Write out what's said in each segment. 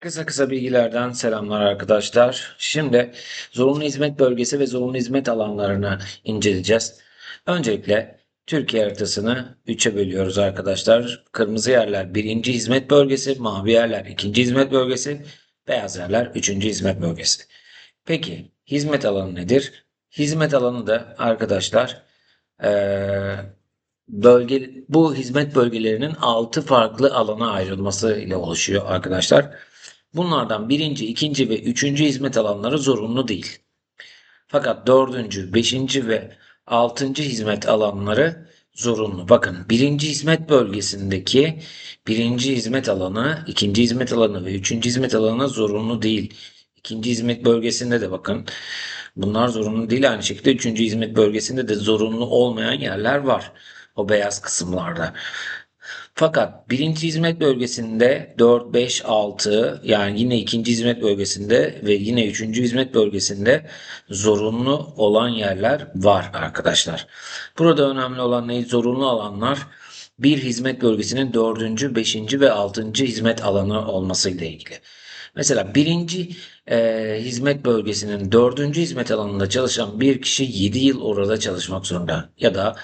Kısa kısa bilgilerden selamlar arkadaşlar. Şimdi zorunlu hizmet bölgesi ve zorunlu hizmet alanlarını inceleyeceğiz. Öncelikle Türkiye haritasını 3'e bölüyoruz arkadaşlar. Kırmızı yerler birinci hizmet bölgesi, mavi yerler ikinci hizmet bölgesi, beyaz yerler üçüncü hizmet bölgesi. Peki hizmet alanı nedir? Hizmet alanı da arkadaşlar bölge bu hizmet bölgelerinin 6 farklı alana ayrılması ile oluşuyor arkadaşlar. Bunlardan birinci, ikinci ve üçüncü hizmet alanları zorunlu değil. Fakat dördüncü, beşinci ve altıncı hizmet alanları zorunlu. Bakın birinci hizmet bölgesindeki birinci hizmet alanı, ikinci hizmet alanı ve üçüncü hizmet alanı zorunlu değil. İkinci hizmet bölgesinde de bakın bunlar zorunlu değil. Aynı şekilde üçüncü hizmet bölgesinde de zorunlu olmayan yerler var. O beyaz kısımlarda. Fakat birinci hizmet bölgesinde 4, 5, 6 yani yine ikinci hizmet bölgesinde ve yine üçüncü hizmet bölgesinde zorunlu olan yerler var arkadaşlar. Burada önemli olan ne? Zorunlu alanlar bir hizmet bölgesinin dördüncü, beşinci ve altıncı hizmet alanı olması ile ilgili. Mesela birinci e, hizmet bölgesinin dördüncü hizmet alanında çalışan bir kişi 7 yıl orada çalışmak zorunda. Ya da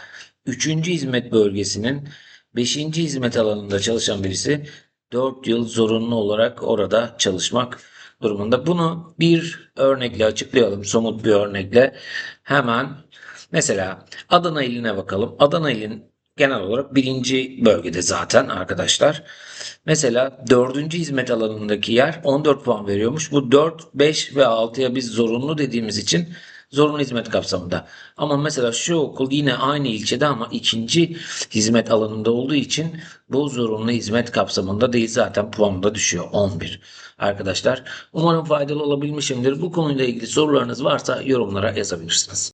üçüncü hizmet bölgesinin 5. hizmet alanında çalışan birisi 4 yıl zorunlu olarak orada çalışmak durumunda. Bunu bir örnekle açıklayalım. Somut bir örnekle. Hemen mesela Adana iline bakalım. Adana ilin genel olarak birinci bölgede zaten arkadaşlar. Mesela dördüncü hizmet alanındaki yer 14 puan veriyormuş. Bu 4, 5 ve 6'ya biz zorunlu dediğimiz için zorunlu hizmet kapsamında. Ama mesela şu okul yine aynı ilçede ama ikinci hizmet alanında olduğu için bu zorunlu hizmet kapsamında değil zaten puanı da düşüyor 11. Arkadaşlar umarım faydalı olabilmişimdir. Bu konuyla ilgili sorularınız varsa yorumlara yazabilirsiniz.